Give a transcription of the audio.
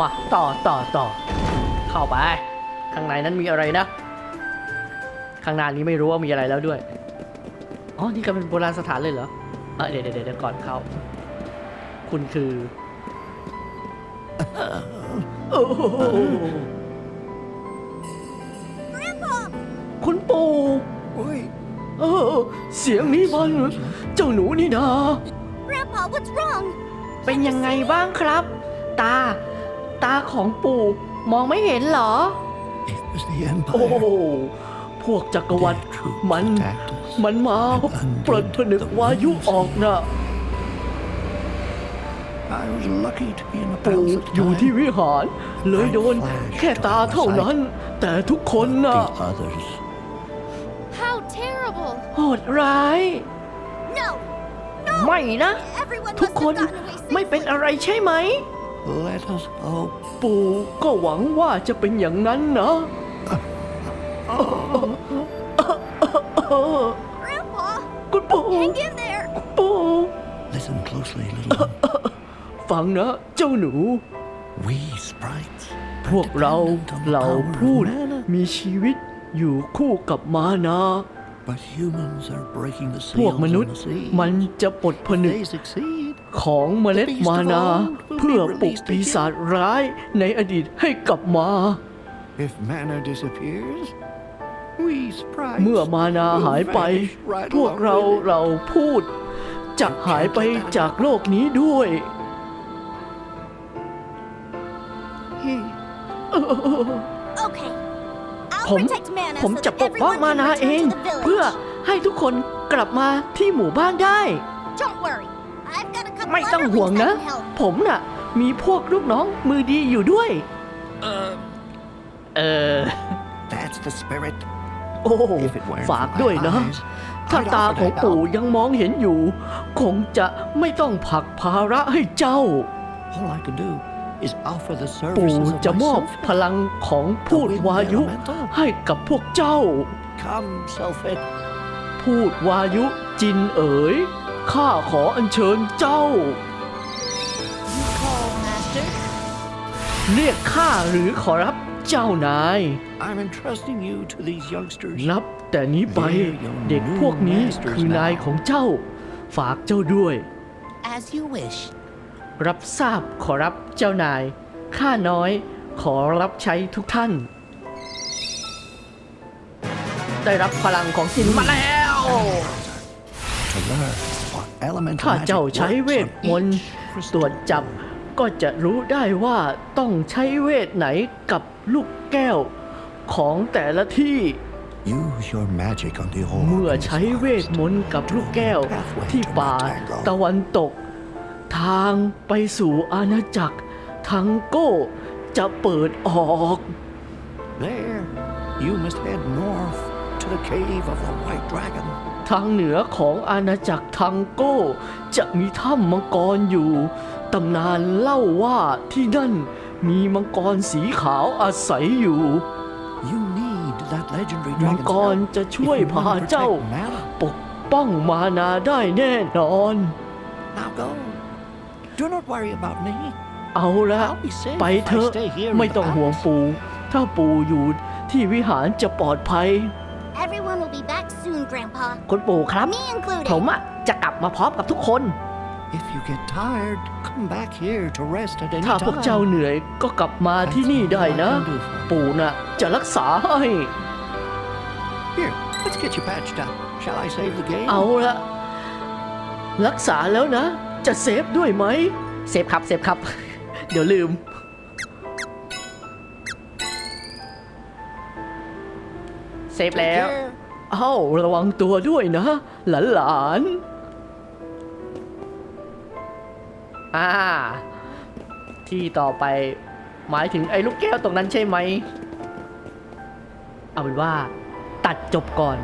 มาต่อต่อต่อเข้าไป ข้างในนั้นมีอะไรนะ ข้างหน้านี้ไม่รู้ว่ามีอะไรแล้วด้วยอ๋อนี่ก็เป็นโบราณสถานเลยเหรอเออเดี๋ยวเดี๋ยวเดี๋ยวก่อนเข้า คุณคือโอ้โหคุณปู่ Wait, เออเสียงนี้มันเจ้าหนูนี่นา Grandpa, what's wrong? เป็นยังไงบ้างครับ ตา ตาของปู่มองไม่เห็นเหรอ it was the โอ้ Empire. พวกจักรวรรดิ Their troops มัน attacked us. มันมาปลดผนึกวายุออกนะ I was lucky to be in the ปู่ palace at อยู่ the ที่ time. วิหาร เลยโดนแค่ตาเท่านั้น แต่ทุกคนน่ะ The others. How terrible! โหดร้าย No! ไม่นะ Everyone ทุก must คน have gotten away ไม่เป็น safely. อะไรใช่ไหม Let us hope. ปู่ก็หวังว่าจะเป็นอย่างนั้นนะ Grandpa, คุณปู่ hang in there! ปู่ Listen closely, little one. ฟังนะ เจ้าหนู We sprites พวกเรา dependent on the เหล่า power of พูด mana, มีชีวิตอยู่คู่กับมานา but humans are breaking the พวก seals ม on นุษย์ the sea. มันจะปลดผนึก They succeed. ของเมล็ดมานา เพื่อปลุกปีศาจร้ายในอดีตให้กลับมา If mana disappears, we sprites เมื่อมานา will หายไป vanish right พวก along เรา with it. เราพูด จะหายไปจากโลกนี้ด้วย Okay. I'll ผม protect Mana ผม so จะ that ปกป้อง everyone มา can นา return เอง to the village. เพื่อให้ทุกคนกลับมาที่หมู่บ้านได้ Don't worry. ไม่ต้องห่วง underlings นะ that can help. ผมน่ะ มีพวกลูกน้องมือดีอยู่ด้วย เออเออ That's the spirit. โอ้ If it weren't ฝาก for my ด้วยนะ eyes, ถ้า I'd ตา offer ของ to ปู่ help. ยังมองเห็นอยู่ คงจะไม่ต้องผลักภาระให้เจ้า All I can do is offer the ปู่ services of จะมอบ myself. พลังของพูดวายุ ให้กับพวกเจ้า Come, Selfit. พูดวายุจินเอ๋ย ข้าขออัญเชิญเจ้า You call, Master. เรียกข้าหรือขอรับเจ้านาย I'm entrusting you to these youngsters. นับแต่นี้ไป เด็กพวกนี้คือนายของเจ้า ฝากเจ้าด้วย As you wish. รับทราบขอรับเจ้านาย ข้าน้อยขอรับใช้ทุกท่าน ได้รับพลังของจินมาแล้ว ถ้า magic เจ้าใช้เวท works ม on นต์ each ตรวจ crystal. จับก็จะรู้ได้ว่าต้องใช้เวทไหนกับลูกแก้วของแต่ละที่ Use your magic on the เมื่อ organs ใช้เวท first มนต์กับลูกแก้ว pathway ที่ to ป่า Montango. ตะวันตก ทางไปสู่อาณาจักรทังโก้จะเปิดออก There, you must head north to the cave of the White Dragon. ทางเหนือของอาณาจักรทังโก้ จะมีถ้ำมังกรอยู่ ตำนานเล่าว่าที่นั่นมีมังกรสีขาวอาศัยอยู่ You need that legendary มัง dragon's กร help จะ if ช่วย you พา want to เจ้า protect mana. ปกป้องมานาได้แน่นอน Now go. Do not worry about me. เอาละ I'll be safe ไป if เถ I อะ stay here in ไม่ the ต้องห่วง palace. ปู่ ถ้าปู่อยู่ที่วิหารจะปลอดภัย Everyone will be back soon, Grandpa. คุณปู่ครับ Me included. ผมอะจะกลับมาพร้อมกับทุกคน If you get tired, come back here to rest at any ถ้าพวกเจ้า time. เหนื่อยก็กลับมาที่นี่ได้นะ ปู่น่ะจะรักษาให้ Here, let's get you patched up. Shall I save the game? เอาละรักษาแล้วนะ จะเซฟด้วยไหมเซฟครับเซฟครับ เดี๋ยวลืม เซฟ Take แล้ว care. เอ้าระวังตัวด้วยนะ หลานหลานอ่า ที่ต่อไปหมายถึงไอ้ลูกแก้วตรงนั้นใช่ไหม เอาเป็นว่า ตัดจบก่อน